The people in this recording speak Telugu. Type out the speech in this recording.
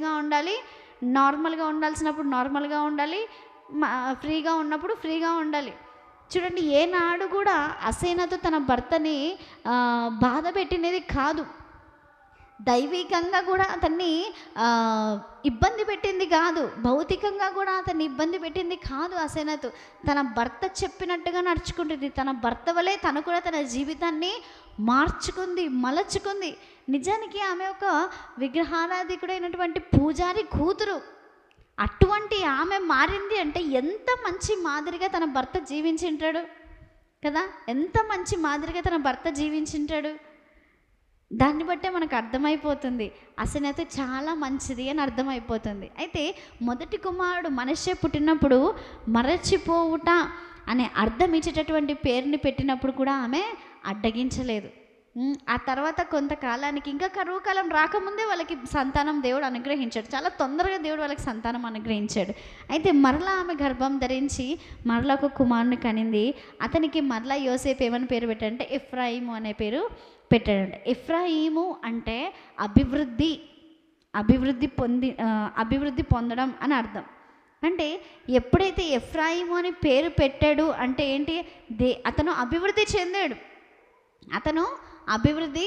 స్ట్రిక్ట్గా ఉండాలి నార్మల్గా ఉండాల్సినప్పుడు నార్మల్గా ఉండాలి మా- ఫ్రీగా ఉన్నప్పుడు ఫ్రీగా ఉండాలి. చూడండి ఏనాడు కూడా అసేనతో తన భర్తని బాధ పెట్టినది కాదు. దైవికంగా కూడా అతన్ని ఇబ్బంది పెట్టింది కాదు. భౌతికంగా కూడా అతన్ని ఇబ్బంది పెట్టింది కాదు అసేనతు తన భర్త చెప్పినట్టుగా నడుచుకుంటుంది. తన భర్త వలె తను కూడా తన జీవితాన్ని మార్చుకుంది మలచుకుంది. నిజానికి ఆమె ఒక విగ్రహారాధికుడైనటువంటి పూజారి కూతురు. అటువంటి ఆమె మారింది అంటే ఎంత మంచి మాదిరిగా తన భర్త జీవించింటాడు? కదా? ఎంత మంచి మాదిరిగా తన భర్త జీవించింటాడు? దాన్ని బట్టే మనకు అర్థమైపోతుంది. అసనైతే చాలా మంచిది అని అర్థమైపోతుంది. అయితే మొదటి కుమారుడు మనిషే పుట్టినప్పుడు మరచిపోవుట అనే అర్థం ఇచ్చేటటువంటి పేరుని పెట్టినప్పుడు కూడా ఆమె అడ్డగించలేదు. ఆ తర్వాత కొంతకాలానికి ఇంకా కరువు కాలం రాకముందే వాళ్ళకి సంతానం దేవుడు అనుగ్రహించాడు. చాలా తొందరగా దేవుడు వాళ్ళకి సంతానం అనుగ్రహించాడు. అయితే మరలా ఆమె గర్భం ధరించి మరలా ఒక కుమారుని కనింది. అతనికి మరలా యోసేపు ఏమని పేరు పెట్టాడంటే ఇఫ్రాయిము అనే పేరు పెట్టాడంట. ఎఫ్రాయిము అంటే అభివృద్ధి అభివృద్ధి పొంది అభివృద్ధి పొందడం అని అర్థం. అంటే ఎప్పుడైతే ఎఫ్రాయిము అని పేరు పెట్టాడు అంటే ఏంటి? దే అతను అభివృద్ధి చెందాడు. అతను అభివృద్ధి